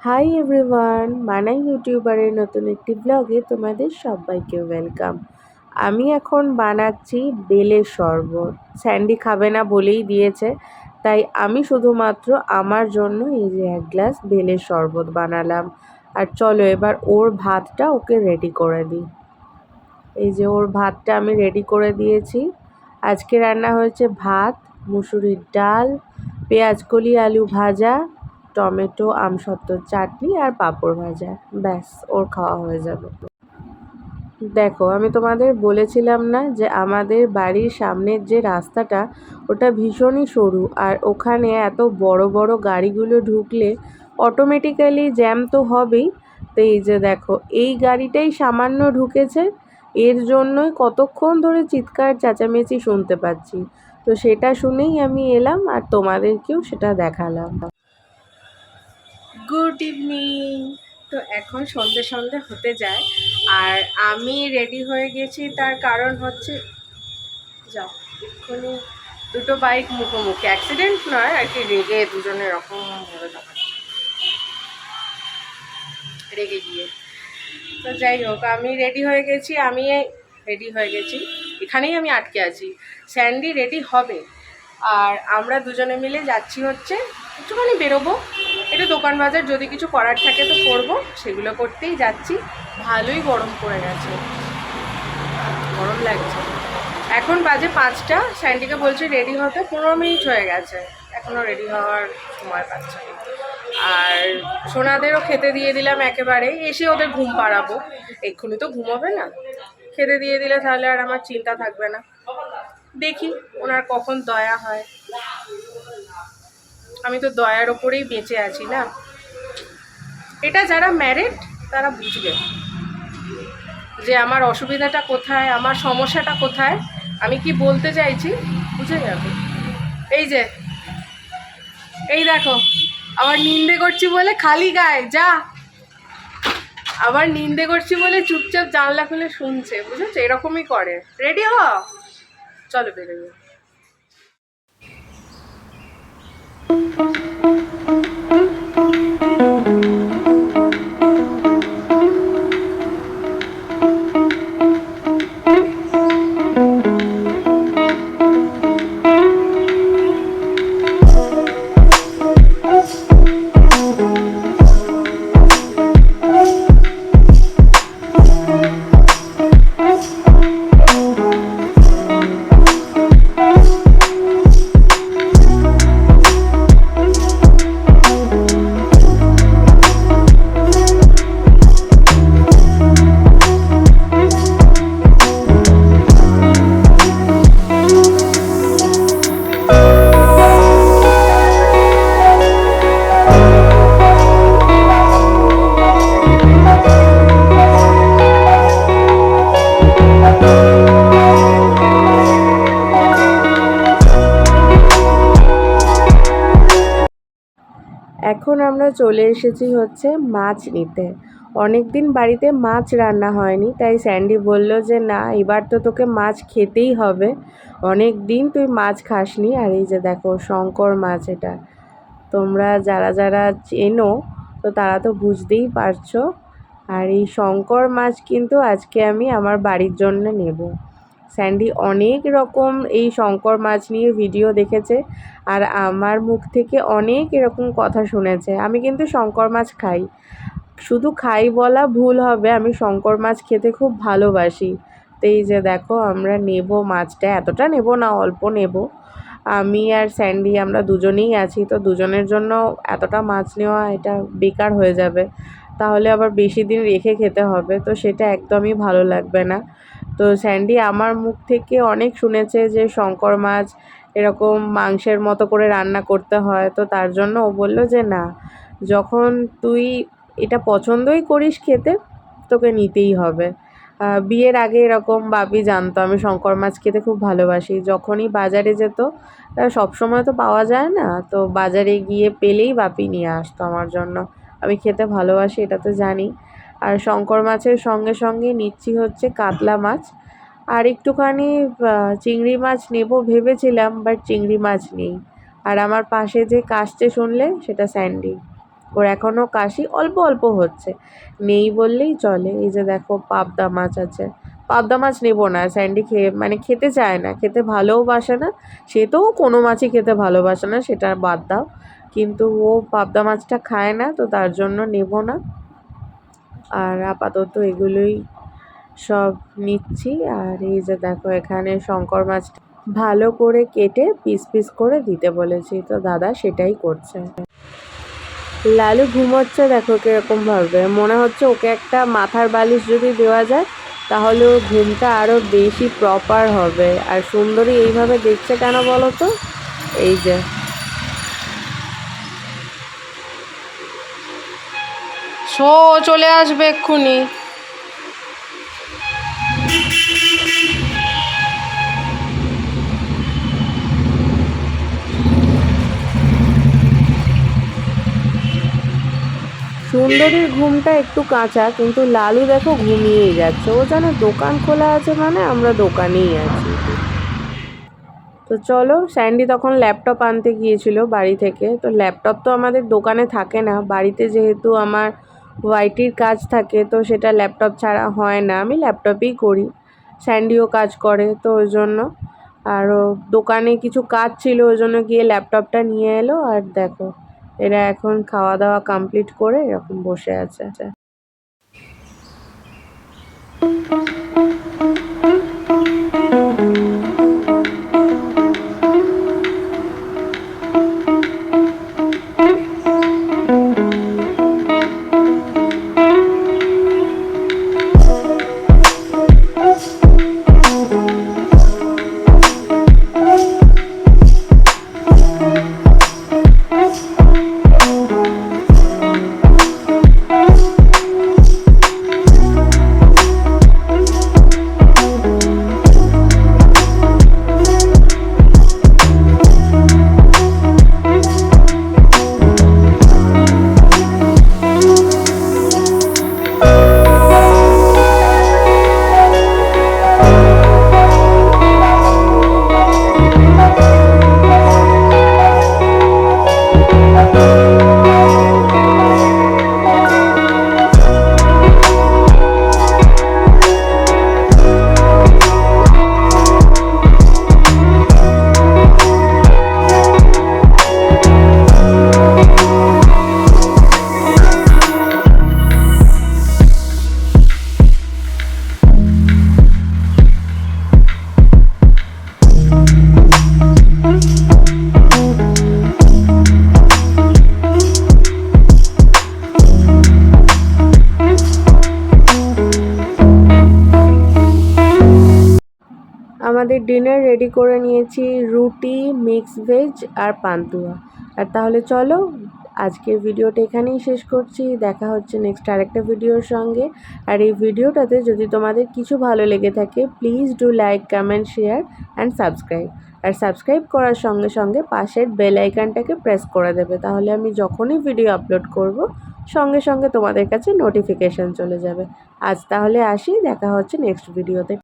Hi everyone মানাই ইউটিউবারের নতুন একটি ব্লগে তোমাদের সবাইকে ওয়েলকাম আমি এখন বানাচ্ছি বেলের শরবত। স্যান্ডি খাবে না বলেই দিয়েছে, তাই আমি শুধুমাত্র আমার জন্য এই যে এক গ্লাস বেলের শরবত বানালাম। আর চলো এবার ওর ভাতটা ওকে রেডি করে দিই। এই যে ওর ভাতটা আমি রেডি করে দিয়েছি। আজকে রান্না হয়েছে ভাত, মুসুরির ডাল, পেঁয়াজ কলি, আলু ভাজা টমেটো আমসত্ত্বর চাটনি আর পাঁপড় ভাজা। ব্যাস, ওর খাওয়া হয়ে যাবে। দেখো, আমি তোমাদের বলেছিলাম না যে আমাদের বাড়ির সামনের যে রাস্তাটা, ওটা ভীষণই সরু আর ওখানে এত বড় বড় গাড়িগুলো ঢুকলে অটোমেটিক্যালি জ্যাম তো হবেই। তো এই যে দেখো, এই গাড়িটাই সামান্য ঢুকেছে। এর জন্যই কতক্ষণ ধরে চিৎকার, চেঁচামেচি শুনতে পাচ্ছি। তো সেটা শুনেই আমি এলাম আর তোমাদেরকেও সেটা দেখালাম। Good evening. তো এখন সন্ধে সন্ধে হতে যায়, আর আমি রেডি হয়ে গেছি। তার কারণ হচ্ছে, যাও, এক্ষুনি দুটো বাইক মুখোমুখি। অ্যাক্সিডেন্ট নয়, আর কি রেগে দুজনে এরকম ভাবে রেগে গিয়ে। তো যাই হোক, আমি রেডি হয়ে গেছি, আমি রেডি হয়ে গেছি। এখানেই আমি আটকে আছি। স্যান্ডি রেডি হবে। আর আমরা দুজনে মিলে যাচ্ছি হচ্ছে, একটুখানি বেরোবো। একটু দোকান বাজার, যদি কিছু করার থাকে তো করব। সেগুলো করতেই যাচ্ছি। ভালোই গরম পড়ে গেছে। গরম লাগছে। এখন বাজে পাঁচটা। স্যান্ডিকে বলছে রেডি হতে পনেরো মিনিট হয়ে গেছে। এখনও রেডি হওয়ার সময় পাচ্ছে আর সোনাদেরও খেতে দিয়ে দিলাম একেবারে। এসে ওদের ঘুম পাড়াবো। এক্ষুনি তো ঘুমোবে না। খেতে দিয়ে দিলে তাহলে আর আমার চিন্তা থাকবে না। দেখি ওনার কখন দয়া হয়। আমি তো দয়ার ওপরেই বেঁচে আছি না? এটা যারা ম্যারেড তারা বুঝবে যে আমার অসুবিধাটা কোথায়, আমার সমস্যাটা কোথায়। আমি কি বলতে চাইছি? বুঝে যাবে। এই যে, এই দেখো, আবার নিন্দে করছি বলে খালি গায়ে, যা। আবার নিন্দে করছি বলে চুপচাপ জানলা খুলে শুনছে, বুঝেছ? এরকমই করে। রেডি হ চলো বেরোবে Thank you. এখন আমরা চলে এসেছি হচ্ছে মাছ নিতে। অনেক দিন বাড়িতে মাছ রান্না হয়নি, তাই স্যান্ডি বলল যে, না, এবার তো তোকে মাছ খেতেই হবে। অনেক দিন তুই মাছ খাসনি। আর এই যে দেখো, শঙ্কর মাছ এটা। তোমরা যারা যারা চেনো, তো তারা তো বুঝতেই পারছ। আর এই শঙ্কর মাছ কিন্তু আজকে আমি আমার বাড়ির জন্য নেব। স্যান্ডি অনেক রকম এই শঙ্কর মাছ নিয়ে ভিডিও দেখেছে আর আমার মুখ থেকে অনেক এরকম কথা শুনেছে। আমি কিন্তু শঙ্কর মাছ খাই। শুধু খাই বলা ভুল হবে, আমি শঙ্কর মাছ খেতে খুব ভালোবাসি। তো যে দেখো, আমরা নেব মাছটা, এতটা নেব না, অল্প নেব। আমি আর স্যান্ডি আমরা দুজনেই আছি, তো দুজনের জন্য এতটা মাছ নেওয়া এটা বেকার হয়ে যাবে। তাহলে আবার বেশি দিন রেখে খেতে হবে, তো সেটা একদমই ভালো লাগবে না। তো স্যান্ডি আমার মুখ থেকে অনেক শুনেছে যে শঙ্কর মাছ এরকম মাংসের মতো করে রান্না করতে হয়। তো তার জন্য ও বলল যে, না, যখন তুই এটা পছন্দই করিস খেতে, তোকে নিতেই হবে। বিয়ের আগে এরকম বাপি জানতো, আমি শঙ্কর মাছ খেতে খুব ভালোবাসি। যখনই বাজারে যেত সবসময় তো পাওয়া যায় না। তো বাজারে গিয়ে পেলেই বাপি নিয়ে আসতো আমার জন্য। আমি খেতে ভালোবাসি, এটা তো জানি। আর শঙ্কর মাছের সঙ্গে সঙ্গে নিচ্ছি হচ্ছে কাতলা মাছ। আর একটুখানি চিংড়ি মাছ নেব ভেবেছিলাম বাট চিংড়ি মাছ নেই। আর আমার পাশে যে কাশছে শুনলে, সেটা স্যান্ডি। ওর এখনও কাশি অল্প অল্প হচ্ছে। নেই বললেই চলে। এই যে দেখো, পাবদা মাছ আছে। পাবদা মাছ নেব না, স্যান্ডি খেয়ে মানে খেতে চায় না, খেতে ভালোও বাসে না। সে তো কোনো মাছই খেতে ভালোবাসে না, সেটা বাদ দাও। কিন্তু ও পাবদা মাছটা খায় না, তো তার জন্য নেব না। আর আপাতত এগুলোই সব নিচ্ছি। আর এই যে দেখো, এখানে শঙ্কর মাছটা ভালো করে কেটে পিস পিস করে দিতে বলেছি। তো দাদা সেটাই করছে। লালু ঘুমোচ্ছে দেখো কীরকম ভাবে। মনে হচ্ছে ওকে একটা মাথার বালিশ যদি দেওয়া যায়, তাহলে ওর ঘুমটা আরও বেশি প্রপার হবে। আর সুন্দরী এইভাবে দেখছে কেন বলো তো? এই যে শো চলে আসবে এক্ষুনি। সুন্দরীর ঘুমটা একটু কাঁচা, কিন্তু লালু দেখো ঘুমিয়েই যাচ্ছে। ও যেন দোকান খোলা আছে মানে আমরা দোকানেই আছি। তো চলো, স্যান্ডি তখন ল্যাপটপ আনতে গিয়েছিল বাড়ি থেকে। তো ল্যাপটপ তো আমাদের দোকানে থাকে না। বাড়িতে যেহেতু আমার ওয়াইটির কাজ থাকে, তো সেটা ল্যাপটপ ছাড়া হয় না। আমি ল্যাপটপেই করি। স্যান্ডিও কাজ করে, তো ওই জন্য। আরও দোকানে কিছু কাজ ছিল, ওই জন্য গিয়ে ল্যাপটপটা নিয়ে এলো। আর দেখো, এরা এখন খাওয়া দাওয়া কমপ্লিট করে এরকম বসে আছে। আমাদের ডিনার রেডি করে নিয়েছি, রুটি মিক্স ভেজ আর পান্তুয়া। আর তাহলে চলো, আজকের ভিডিওটা এখানেই শেষ করছি। দেখা হচ্ছে নেক্সট আরেকটা ভিডিওর সঙ্গে। আর এই ভিডিওটাতে যদি তোমাদের কিছু ভালো লেগে থাকে please do like comment share and subscribe R subscribe করার সঙ্গে সঙ্গে পাশের বেল আইকনটাকে প্রেস করে দেবে। তাহলে আমি যখনই ভিডিও আপলোড করব, সঙ্গে সঙ্গে তোমাদের কাছে নোটিফিকেশান চলে যাবে। আজ তাহলে আসি, দেখা হচ্ছে নেক্সট ভিডিওতে